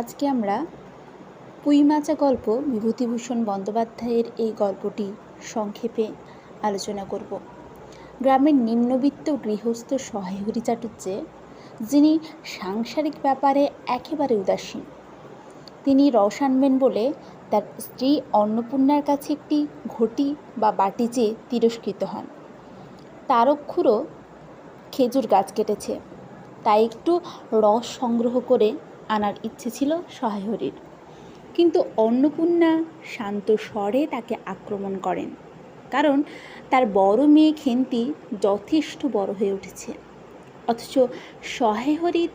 আজকে আমরা পুঁইমাচা গল্প বিভূতিভূষণ বন্দ্যোপাধ্যায়ের এই গল্পটি সংক্ষেপে আলোচনা করব। গ্রামের নিম্নবিত্ত গৃহস্থ সহায়হরি চাটুর্যে যিনি সাংসারিক ব্যাপারে একেবারে উদাসীন। তিনি রস আনবেন বলে তার স্ত্রী অন্নপূর্ণার কাছে একটি ঘটি বা বাটি চেয়ে তিরস্কৃত হন। তারক্ষুরও খেজুর গাছ কেটেছে, তাই একটু রস সংগ্রহ করে আনার ইচ্ছে ছিল সহায়হরির। কিন্তু অন্নপূর্ণা শান্ত স্বরে তাকে আক্রমণ করেন, কারণ তার বড় মেয়ে খেন্তি যথেষ্ট বড় হয়ে উঠেছে। অথচ সহায়হরি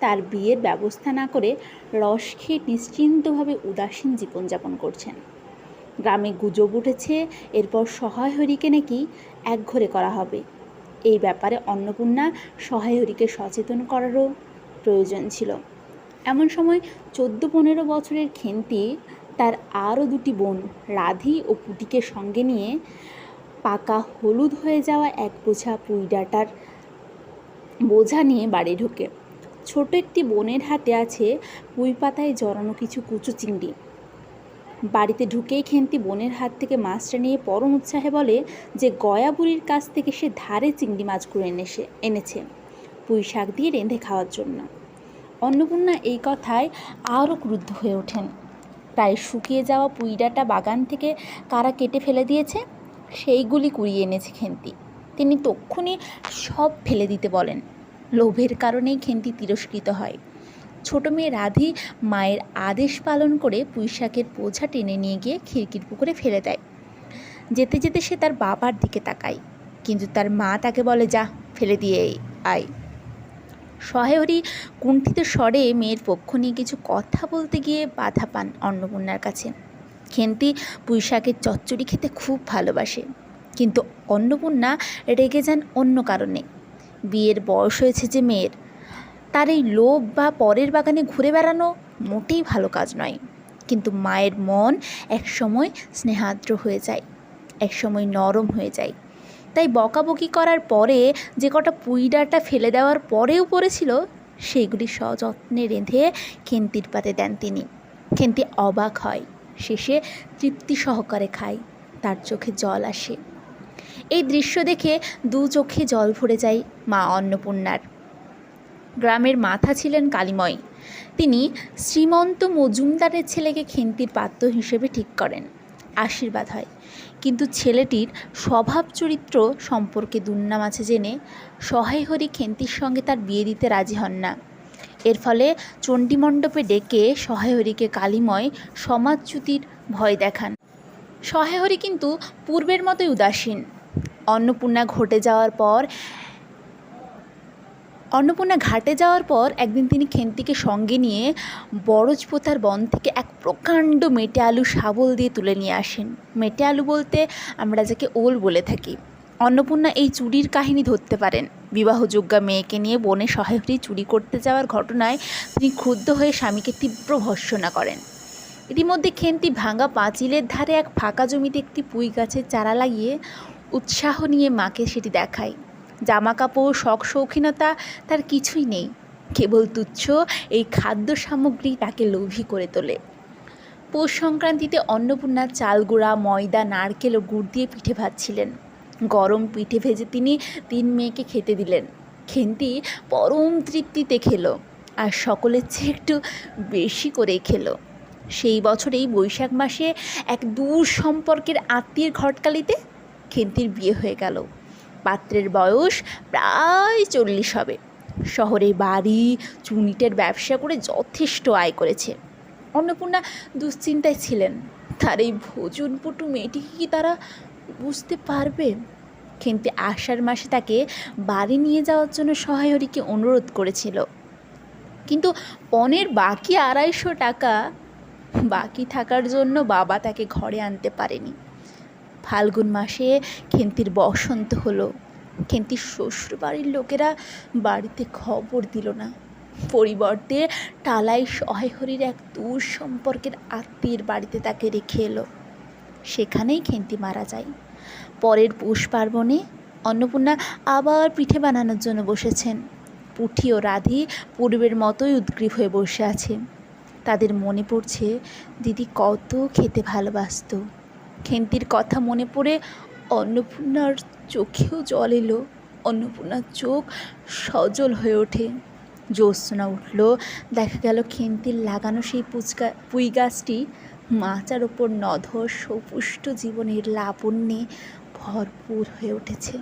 তার বিয়ের ব্যবস্থা না করে রস খেয়ে নিশ্চিন্তভাবে উদাসীন জীবনযাপন করছেন। গ্রামে গুজব উঠেছে, এরপর সহায়হরিকে নাকি একঘরে করা হবে। এই ব্যাপারে অন্নপূর্ণা সহায়হরিকে সচেতন করারও প্রয়োজন ছিল। এমন সময় চোদ্দ পনেরো বছরের খেন্তি তার আরও দুটি বোন রাধি ও পুটিকে সঙ্গে নিয়ে পাকা হলুদ হয়ে যাওয়া এক বোঝা পুঁই ডাঁটার বোঝা নিয়ে বাড়ি ঢোকে। ছোট একটি বোনের হাতে আছে পুঁই পাতায় জড়ানো কিছু কুচু চিংড়ি। বাড়িতে ঢুকেই খেন্তি বোনের হাত থেকে মাছটা নিয়ে পরম উৎসাহে বলে যে গয়া বুড়ির কাছ থেকে সে ধারে চিংড়ি মাছগুলো এনেছে এনেছে। পুঁই শাক দিয়ে রেঁধে খাওয়ার জন্য। অন্নপূর্ণা এই কথায় আরও ক্রুদ্ধ হয়ে ওঠেন। প্রায় শুকিয়ে যাওয়া পুইডাটা বাগান থেকে কারা কেটে ফেলে দিয়েছে, সেইগুলি কুড়িয়ে এনেছে খেন্তি। তিনি তক্ষুনি সব ফেলে দিতে বলেন। লোভের কারণেই খেন্তি তিরস্কৃত হয়। ছোট মেয়ে রাধি মায়ের আদেশ পালন করে পুঁইশাকের বোঝা টেনে নিয়ে গিয়ে খিড়কির পুকুরে ফেলে দেয়। যেতে যেতে সে তার বাবার দিকে তাকায়, কিন্তু তার মা তাকে বলে, যা, ফেলে দিয়ে আয়। সহায়হরি কুণ্ঠিত স্বরে মেয়ের পক্ষ নিয়ে কিছু কথা বলতে গিয়ে বাধা পান অন্নপূর্ণার কাছে। খেন্তি পুঁইশাকের চচ্চড়ি খেতে খুব ভালোবাসে। কিন্তু অন্নপূর্ণা রেগে যান অন্য কারণে। বিয়ের বয়স হয়েছে যে মেয়ের। তার এই লোভ বা পরের বাগানে ঘুরে বেড়ানো মোটেই ভালো কাজ নয়। কিন্তু মায়ের মন একসময় স্নেহাদ্র হয়ে যায়, একসময় নরম হয়ে যায়। তাই বকাবকি করার পরে যে কটা পুইডাটা ফেলে দেওয়ার পরেও পড়েছিল, সেগুলি সযত্নে রেঁধে খেন্তির পাতে দেন তিনি। খেন্তি অবাক হয়, শেষে তৃপ্তি সহকারে খায়, তার চোখে জল আসে। এই দৃশ্য দেখে দু চোখে জল ভরে যায় মা অন্নপূর্ণার। গ্রামের মাথা ছিলেন কালিময়। তিনি শ্রীমন্ত মজুমদারের ছেলেকে খেন্তির পাত্র হিসেবে ঠিক করেন। আশীর্বাদ হয়। কিন্তু ছেলেটির স্বভাব চরিত্র সম্পর্কে দুর্নাম আছে জেনে সহায়হরি খেন্তির সঙ্গে তার বিয়ে দিতে রাজি হন না। এর ফলে চণ্ডীমণ্ডপে ডেকে সহায়হরিকে কালিময় সমাজচ্যুতির ভয় দেখান। সহায়হরি কিন্তু পূর্বের মতোই উদাসীন। অন্নপূর্ণা ঘটে যাওয়ার পর অন্নপূর্ণা ঘাটে যাওয়ার পর একদিন তিনি খেন্তিকে সঙ্গে নিয়ে বরজপোতার বন থেকে এক প্রকাণ্ড মেটে আলু শাবল দিয়ে তুলে নিয়ে আসেন। মেটে আলু বলতে আমরা যাকে ওল বলে থাকি। অন্নপূর্ণা এই চুরির কাহিনী ধরতে পারেন। বিবাহযোগ্যা মেয়েকে নিয়ে বনে সহায়হরি চুরি করতে যাওয়ার ঘটনায় তিনি ক্ষুব্ধ হয়ে স্বামীকে তীব্র ভর্সনা করেন। ইতিমধ্যে খেন্তি ভাঙা পাঁচিলের ধারে এক ফাঁকা জমিতে একটি পুঁই গাছের চারা লাগিয়ে উৎসাহ নিয়ে মাকে সেটি দেখায়। জামা কাপড় শখ শৌখিনতা, তার কিছুই নেই। কেবল তুচ্ছ এই খাদ্য সামগ্রী তাকে লোভী করে তোলে। পৌষ সংক্রান্তিতে অন্নপূর্ণা চাল গুঁড়া, ময়দা, নারকেল ও গুড় দিয়ে পিঠে ভাজছিলেন। গরম পিঠে ভেজে তিনি তিন মেয়েকে খেতে দিলেন। খেন্তি পরম তৃপ্তিতে খেলো আর সকলের চেয়ে একটু বেশি করেই খেলো। সেই বছরেই বৈশাখ মাসে এক দূর সম্পর্কের আত্মীয়ের ঘটকালিতে খেন্তির বিয়ে হয়ে গেল। পাত্রের বয়স প্রায় চল্লিশ হবে। শহরে বাড়ি, চুনিটের ব্যবসা করে যথেষ্ট আয় করেছে। অন্নপূর্ণা দুশ্চিন্তায় ছিলেন। তার এই ভোজনপটু মেয়েটিকে কি তারা বুঝতে পারবে? কিন্তু আষাঢ় মাসে তাকে বাড়ি নিয়ে যাওয়ার জন্য সহায়রীকে অনুরোধ করেছিল। কিন্তু পনেরো বাকি আড়াইশো টাকা বাকি থাকার জন্য বাবা তাকে ঘরে আনতে পারেনি। ফাল্গুন মাসে খেন্তির বসন্ত হলো। খেন্তির শ্বশুর বাড়ির লোকেরা বাড়িতে খবর দিল না। পরিবর্তে টালাই সহায়হরির এক দূর সম্পর্কের আত্মীয়ের বাড়িতে তাকে রেখে এলো। সেখানেই খেন্তি মারা যায়। পরের পৌষ পার্বণে অন্নপূর্ণা আবার পিঠে বানানোর জন্য বসেছেন। পুঠি ও রাধি পূর্বের মতোই উদ্গ্রীব হয়ে বসে আছে। তাদের মনে পড়ছে, দিদি কত খেতে ভালোবাসতো। খেন্তির কথা মনে পড়ে অন্নপূর্ণার চোখেও জল এলো। অন্নপূর্ণার চোখ সজল হয়ে ওঠে। জ্যোৎস্না উঠল। দেখা গেল খেন্তির লাগানো সেই পুচকা, পুঁই গাছটি মাচার ওপর নধর সপুষ্ট জীবনের লাবণ্যে ভরপুর হয়ে উঠেছে।